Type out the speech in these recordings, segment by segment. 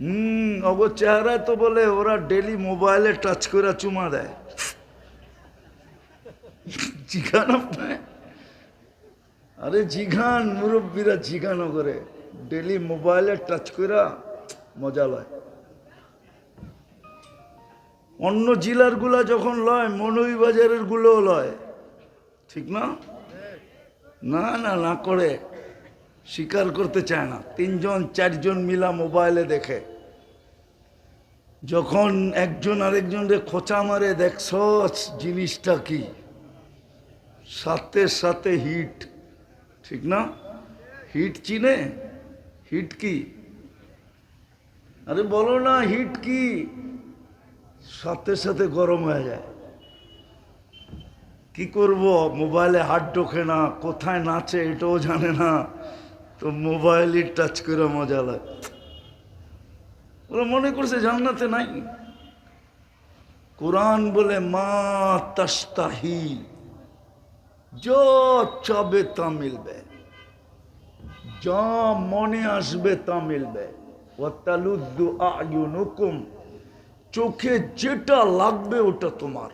হুম অগর চেহারায় তো বলে ওরা ডেলি মোবাইলে টাচ করে চুমা দেয়। জিঘান আপনার? আরে জিঘান, মুরব্বীরা জিঘানো করে ডেলি মোবাইলে টাচ করে মজা লয়। অন্য জেলারগুলা যখন লয় মনুই বাজারের গুলোও লয়। ঠিক না? না না না করে। স্বীকার করতে চায় না। তিনজন, চারজন মিলা মোবাইলে দেখে। যখন একজন আরেকজনরে খোঁচা মারে, দেখছ জিনিসটা কি? সাথে সাথে হিট। ঠিক না? হিট চিনে? হিট কি? আরে বলো না, হিট কি? সাথে সাথে গরম হয়ে যায়। কি করব? মোবাইলে হাত ঢোকে না, কোথায় নাচে এটাও জানে না। তো মোবাইলই টাচ করে মজা লাগে। ওরা মনে করছে জান্নাতে নাই। কোরআন বলে, মা তাস্তাহি যা চাবে তা মিলবে। যা মনে আসবে তা মিলবে। চোখে যেটা লাগবে ওটা তোমার।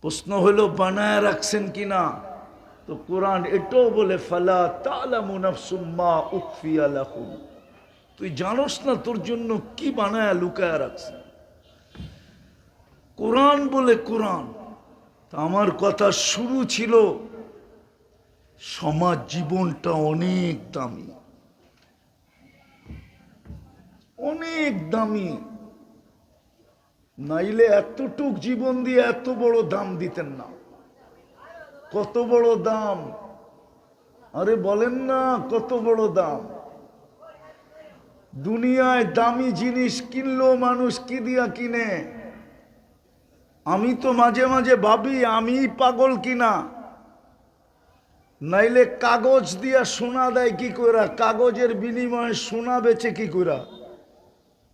প্রশ্ন হলো, বানায় রাখছেন কিনা? তো কোরআন এটাও বলে, ফালা তালামু নাফসুম্মা উখফিয়া লাহুম তুই জানোস না তোর জন্য কি বানায় লুকায় রাখছে। কোরআন বলে কোরআন। আমার কথা শুরু ছিল, সমাজ জীবনটা অনেক দামি। অনেক দামি। নাইলে এতটুক জীবন দিয়ে এত বড় দাম দিতেন না। কত বড় দাম? আরে বলেন না, কত বড় দাম? দুনিয়ায় দামি জিনিস কিনলেও মানুষ কি দিয়া কিনে? আমি তো মাঝে মাঝে ভাবি আমি পাগল কিনা? নাইলে কাগজ দিয়া সোনা দেয় কি কইরা? কাগজের বিনিময়ে সোনা বেচে কি কইরা?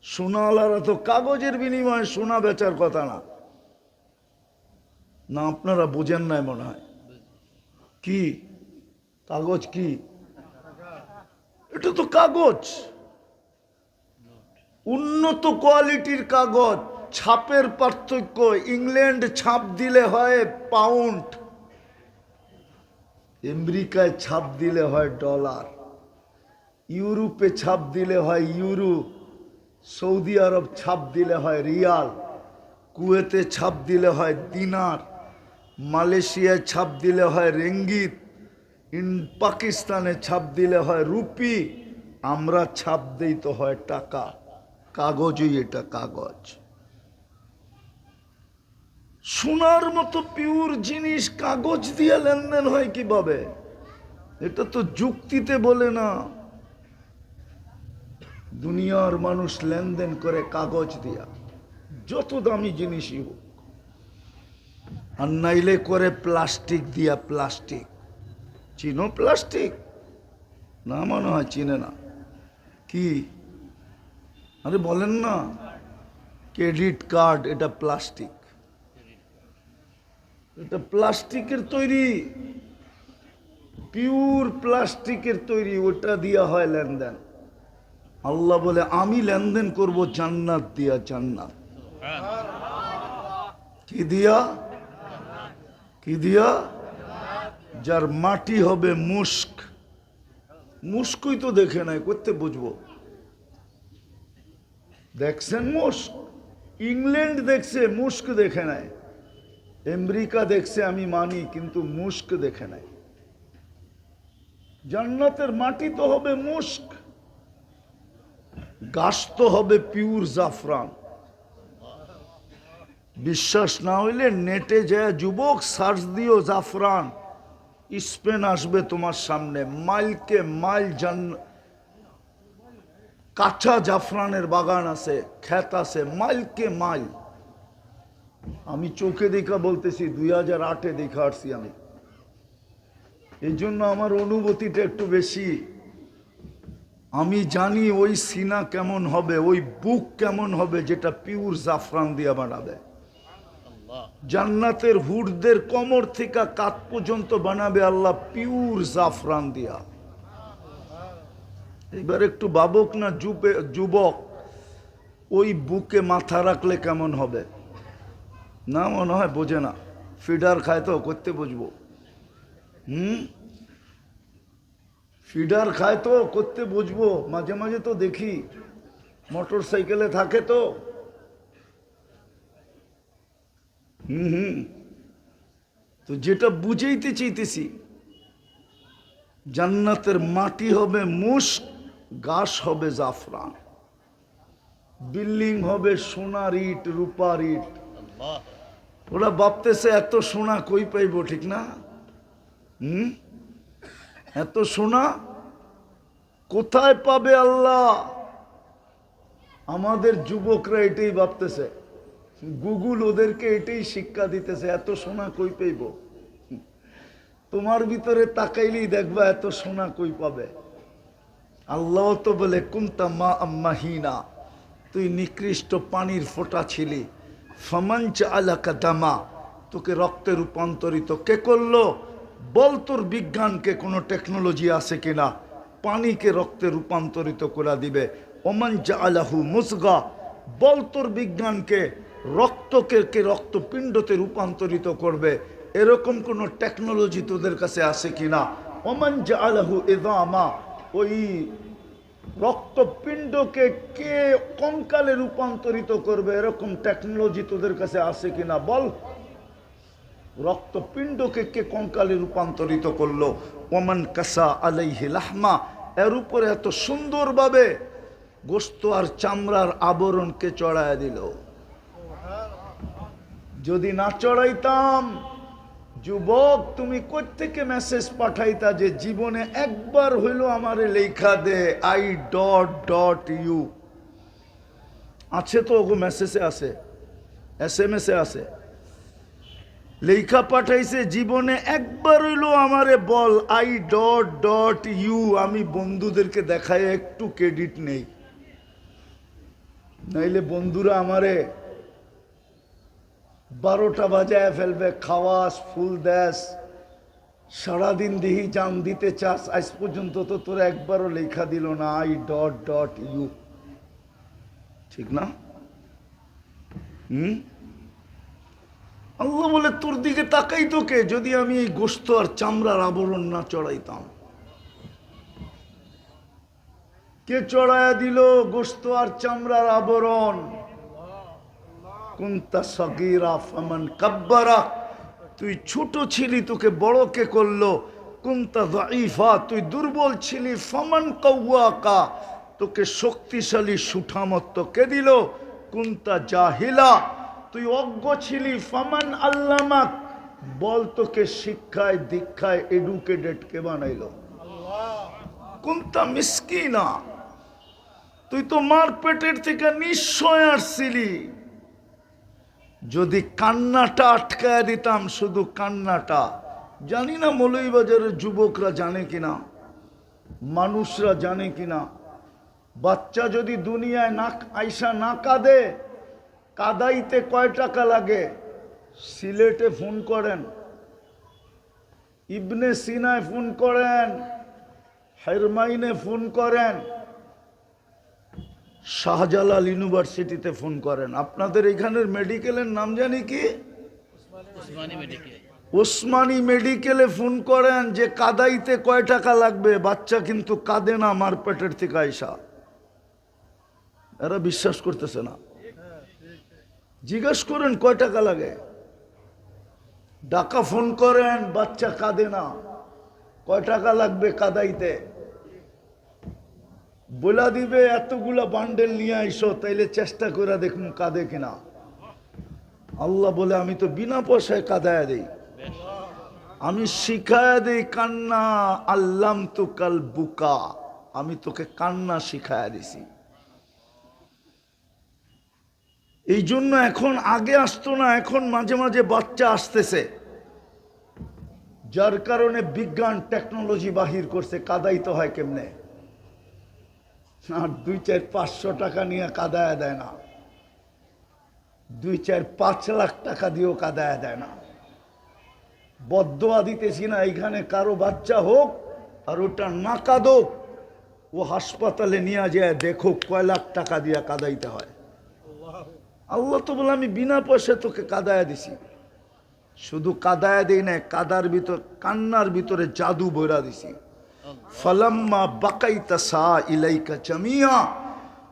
সোনাওয়ালারা তো কাগজের বিনিময়ে সোনা বেচার কথা না। না, আপনারা বোঝেন নাই মনে হয়। কি? কাগজ কি? এটা তো কাগজ। উন্নত কোয়ালিটির কাগজ, ছাপের পার্থক্য, ইংল্যান্ড ছাপ দিলে হয় পাউন্ড আমেরিকায় ছাপ দিলে হয় ডলার ইউরোপে ছাপ দিলে হয় ইউরো সৌদি আরব ছাপ দিলে হয় রিয়াল, কুয়েতে ছাপ দিলে হয় দিনার। মালয়েশিয়ায় ছাপ দিলে হয় রেঙ্গিত, ইন পাকিস্তানে ছাপ দিলে হয় রুপি, আমরা ছাপ দিই তো হয় টাকা। কাগজই এটা কাগজ। সোনার মতো পিওর জিনিস কাগজ দিয়ে লেনদেন হয় কীভাবে? এটা তো যুক্তিতে বলে না। দুনিয়ার মানুষ লেনদেন করে কাগজ দিয়া, যত দামি জিনিসই হোক। আর নাইলে করে প্লাস্টিক দিয়া প্লাস্টিক। চিনো প্লাস্টিক? না মনে হয় চিনে না। কি? আরে বলেন না। ক্রেডিট কার্ড, এটা প্লাস্টিক। এটা প্লাস্টিকের তৈরি। পিওর প্লাস্টিকের তৈরি, ওটা দিয়া হয় লেনদেন। আল্লাহ বলে, আমি লেনদেন করব জান্নাত দিয়া জান্নাত। কি দিয়া? কি দিয়া? যার মাটি হবে মুস্ক মুস্কই তো দেখে নাই, করতে বুঝব। দেখছেন মুস্ক ইংল্যান্ড দেখছে মুস্ক দেখে নাই। আমেরিকা দেখছে, আমি মানি, কিন্তু মুস্ক দেখে নাই। জান্নাতের মাটি তো হবে মুস্ক গাছ তো হবে পিওর জাফরান। বিশ্বাস না হইলে নেটে যায় যুবক সার্চ দিও জাফরান। স্পেন আসবে তোমার সামনে, মাইলকে মাইল জান কাঁচা জাফরানের বাগান আছে খ্যাত আছে, মাইলকে মাইল। আমি চোখে দেখা বলতেছি, দুই হাজার আটে দেখা আসছি আমি। এই জন্য আমার অনুভূতিটা একটু বেশি। আমি জানি ওই সিনা কেমন হবে, ওই বুক কেমন হবে যেটা পিওর জাফরান দিয়ে বানাবে। জান্নাতের হুডদের কমর থেকে কাত পর্যন্ত বানাবে আল্লাহ পিউর জাফরান দিয়া। এবার একটু বাবক না যুবে যুবক, ওই বুকে মাথা রাখলে কেমন হবে? না, মনে হয় বোঝে না। ফিডার খায় তো, করতে বুঝব। হুম? ফিডার খায় তো, করতে বুঝব। মাঝে মাঝে তো দেখি। মোটর সাইকেলে থাকে তো। হুম হুম। তো যেটা বুঝাইতে চাইতেছি জান্নাতের মাটি হবে মুস্ক গাছ হবে জাফরান। বিল্ডিং হবে সোনার ইট রূপার ইট। ওরা ভাবতেছে এত সোনা কই পাইব ঠিক না? হুম? এত সোনা কোথায় পাবে আল্লাহ? আমাদের যুবকরা এটাই ভাবতেছে। গুগল ওদেরকে এটাই শিক্ষা দিতেছে, এত সোনা কই পাইব? তোমার ভিতরে তাকাইলেই দেখবা এত সোনা কই পাবে। আল্লাহ তো বলে, কুন্তা মা আম্মাহিনা তুই নিকৃষ্ট পানির ফোঁটা ছিলি। ফমঞ্চ আলাকা দামা, তোকে রক্তে রূপান্তরিত কে করল? বল তোর বিজ্ঞানকে কোনো টেকনোলজি আছে কিনা? পানিকে রক্তে রূপান্তরিত করে দিবে। ওমঞ্চ আলাহু মুসগা, বল তোর বিজ্ঞানকে রক্তকে কে রক্তপিণ্ডতে রূপান্তরিত করবে, এরকম কোনো টেকনোলজি তোদের কাছে আছে কিনা? ওমঞ্চ আলাহু এদামা ওই রক্তপিণ্ডকে কে কঙ্কালে রূপান্তরিত করবে, এরকম টেকনোলজি তোদের কাছে আছে কিনা? বল। রক্তপিণ্ডকে কে কঙ্কালে রূপান্তরিত করল? ওমান কাসা আলাইহি লাহমা, এর উপরে এত সুন্দরভাবে গোস্ত আর চামড়ার আবরণকে চড়ায় দিল। যদি না চড়াইতাম, যুবক, তুমি কোত্থেকে মেসেজ পাঠাইতা যে জীবনে একবার হইল আমারে লেখা দে আই ডট ডট ইউ আছে তো ওগো মেসেজে আছে এস এম এসে আছে। লেখা পাঠাইছে, জীবনে একবার হইল আমারে বল আই ডট ডট ইউ আমি বন্ধুদেরকে দেখায় একটু ক্রেডিট নেই। নাইলে বন্ধুরা আমারে বারোটা বাজায় ফেলবে, খাওয়াস, ফুল দেশ সারাদিন দিহি জাম দিতে চাস, আজ পর্যন্ত তো তোর একবারও লেখা দিল না, আই ডট ডট ইউ। ঠিক না? আল্লাহ বলে, তোর দিকে তাকাই তোকে যদি আমি এই গোস্ত আর চামড়ার আবরণ না চড়াইতাম। কে চড়ায়া দিল গোস্ত আর চামড়ার আবরণ? সগিরা তুই ছোট ছিলি, তোকে বড় কে করল? কুন্তা তুই দুর্বল ছিলি, ফামান কৌয়াকা তোকে শক্তিশালী সুঠামত্ব কে দিল? কুন্তা জাহিলা, তুই অজ্ঞ ছিলি, ফামান আল্লামাক। বল তোকে শিক্ষায়, দীক্ষায় এডুকেটেড কে বানাইলো? কুন্তা মিসকিনা, তুই তো মার পেটের থেকে নিশ্চয় আসছিলি যদি কান্নাটা আটকায় দিতাম, শুধু কান্নাটা। জানি না মৌলভীবাজারের যুবকরা জানে কিনা, মানুষরা জানে কিনা। বাচ্চা যদি দুনিয়ায় না আইসা না কাঁদে, কাদাইতে কয় টাকা লাগে? সিলেটে ফোন করেন। ইবনে সিনায় ফোন করেন। হেরমাইনে ফোন করেন। শাহজালাল ইউনিভার্সিটিতে ফোন করেন। আপনাদের এখানের মেডিকেলের নাম জানি কি? ওসমানী মেডিকেলে। ফোন করেন যে কাদাইতে কয় টাকা লাগবে? বাচ্চা কিন্তু কাঁদে না আমার পেটের থেকে আইসা এরা বিশ্বাস করতেছে না। জিজ্ঞেস করেন কয় টাকা লাগে? ডাকা ফোন করেন বাচ্চা কাঁদে না। কয় টাকা লাগবে কাদাইতে? বলা দিবে, এতগুলা বান্ডেল নিয়ে আইসো, তাইলে চেষ্টা করে দেখুন কাঁদে কিনা। আল্লাহ বলে, আমি তো বিনা পয়সায় কাদায় দেই। আমি শিখায় দেই কান্না আল্লাম তো কাল বুকা। আমি তোকে কান্না শিখায় দিছি। এই জন্য এখন আগে আসতো না, এখন মাঝে মাঝে বাচ্চা আসতেছে। যার কারণে বিজ্ঞান টেকনোলজি বাহির করছে, কাদাইতে হয় কেমনে? আর দুই চার পাঁচশো টাকা নিয়ে কাদায় দেয় না। দুই চার পাঁচ লাখ টাকা দিয়েও কাদায় দেয় না। বদোয়া দিতেছি না, এইখানে কারও বাচ্চা হোক আর ওটা না কাঁদোক, ও হাসপাতালে নিয়ে যায় দেখো কয় লাখ টাকা দিয়ে কাদাইতে হয়। আল্লাহ তো বলে, আমি বিনা পয়সায় তোকে কাদায়া দিছি। শুধু কাদায়া দিই না কাদার ভিতর, কান্নার ভিতরে জাদু বইরা দিছি। ফালাম্মা বাকাইতা সা ইলাইকা জামিয়া।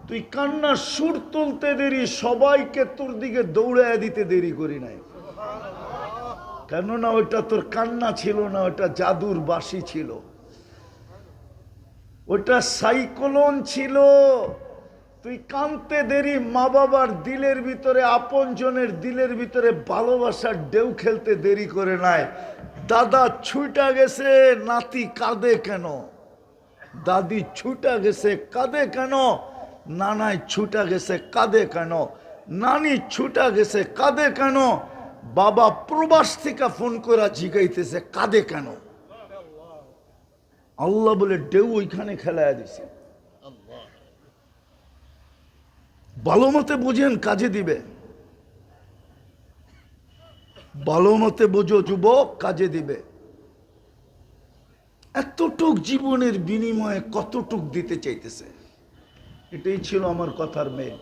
তুই কান্নার সুর তুলতে দেরি, সবাইকে তোর দিকে দৌড়ায় দিতে দেরি করি নাই। কেননা ওইটা তোর কান্না ছিল না ওটা জাদুর বাসি ছিল। ওটা সাইক্লোন ছিল। তুই কানতে দেরি মা বাবার দিলের ভিতরে, আপনজনের দিলের ভিতরে ভালোবাসার ঢেউ খেলতে দেরি করে নাই। দাদা ছুটা গেছে, নাতি কাঁদে কেন? দাদি ছুটা গেছে, কাঁদে কেন? নানাই ছুটা গেছে, কাঁদে কেন? নানি ছুটা গেছে, কাঁদে কেন? বাবা প্রবাস থেকে ফোন করা জিগাইতেছে, কাঁদে কেন? আল্লাহ বলে ডেউ ওইখানে খেলায় দিছে। ভালো মতে বুঝেন, কাজে দিবে। ভালো মতে বোঝো, যুবক কাজে দিবে। এতটুক জীবনের বিনিময়ে কতটুক দিতে চাইতেছে? এটাই ছিল আমার কথার মেয়ে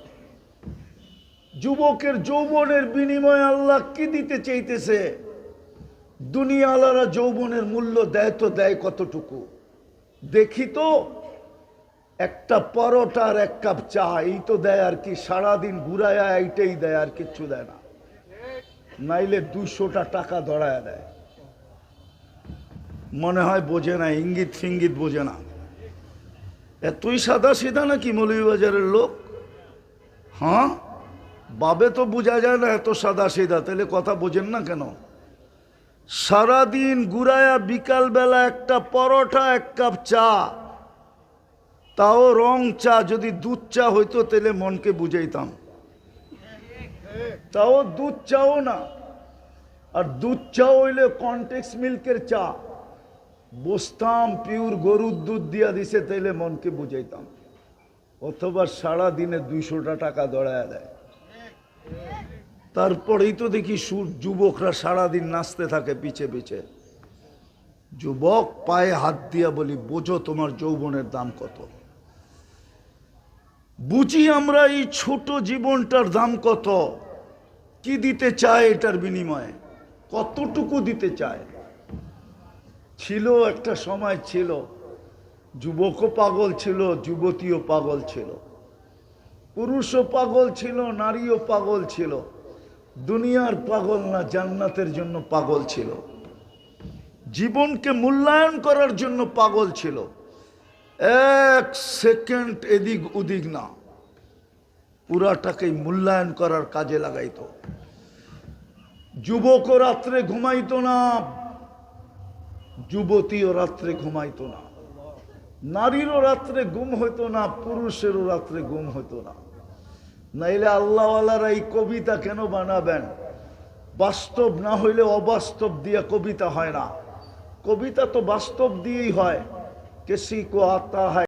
যুবকের যৌবনের বিনিময়ে আল্লাহ কি দিতে চাইতেছে? দুনিয়া আলারা যৌবনের মূল্য দেয় তো দেয় কতটুকু? দেখি তো, একটা পরোটা আর এক কাপ চা, এই তো দেয় আর কি, সারাদিন ঘুরায়া এইটাই দেয় আর কিচ্ছু দেয় না। নাইলে দুশোটা টাকা দড়ায় দেয়। মনে হয় বোঝে না, ইঙ্গিত ফিঙ্গিত বোঝে না। এতই সাদা সিধা নাকি মৌলভীবাজারের লোক? হ্যাঁ? বাবে তো বোঝা যায় না এত সাদা সিধা তাহলে কথা বোঝেন না কেন? সারাদিন ঘুরায়া বিকালবেলা একটা পরোটা, এক কাপ চা, তাও রং চা, যদি দুধ চা হইতো, তাহলে মনকে বুঝাইতাম। তাও দুধ চাও না। আর দুধ চা হইলে কন্টেক্স মিল্কের চা। বসতাম, পিওর গরুর দুধ দিয়া দিছে, তাইলে মনকে বুঝাইতাম। অথবা সারা দিনে দুইশোটা টাকা দড়ায় দেয়। তারপরেই তো দেখি সুর যুবকরা সারাদিন নাচতে থাকে পিছে পিছে। যুবক পায়ে হাত দিয়া বলি, বোঝো তোমার যৌবনের দাম কত? বুঝি আমরা এই ছোট জীবনটার দাম কত? কি দিতে চায় এটার বিনিময়ে? কতটুকু দিতে চায়? ছিল একটা সময় ছিল, যুবকও পাগল ছিল, যুবতীও পাগল ছিল। পুরুষও পাগল ছিল, নারীও পাগল ছিল। দুনিয়ার পাগল না জান্নাতের জন্য পাগল ছিল। জীবনকে মূল্যায়ন করার জন্য পাগল ছিল। এক সেকেন্ড এদিক ওদিক না। পুরাটাকেই মূল্যায়ন করার কাজে লাগাইতো। যুবকও রাত্রে ঘুমাইতো না, যুবতীও রাত্রে ঘুমাইতো না। নারীরও রাত্রে ঘুম হইতো না, পুরুষেরও রাত্রে ঘুম হইতো না। নাইলে আল্লাহওয়ালারা এই কবিতা কেন বানাবেন? বাস্তব না হইলে অবাস্তব দিয়ে কবিতা হয় না। কবিতা তো বাস্তব দিয়েই হয়। কেসি কো আতা হয়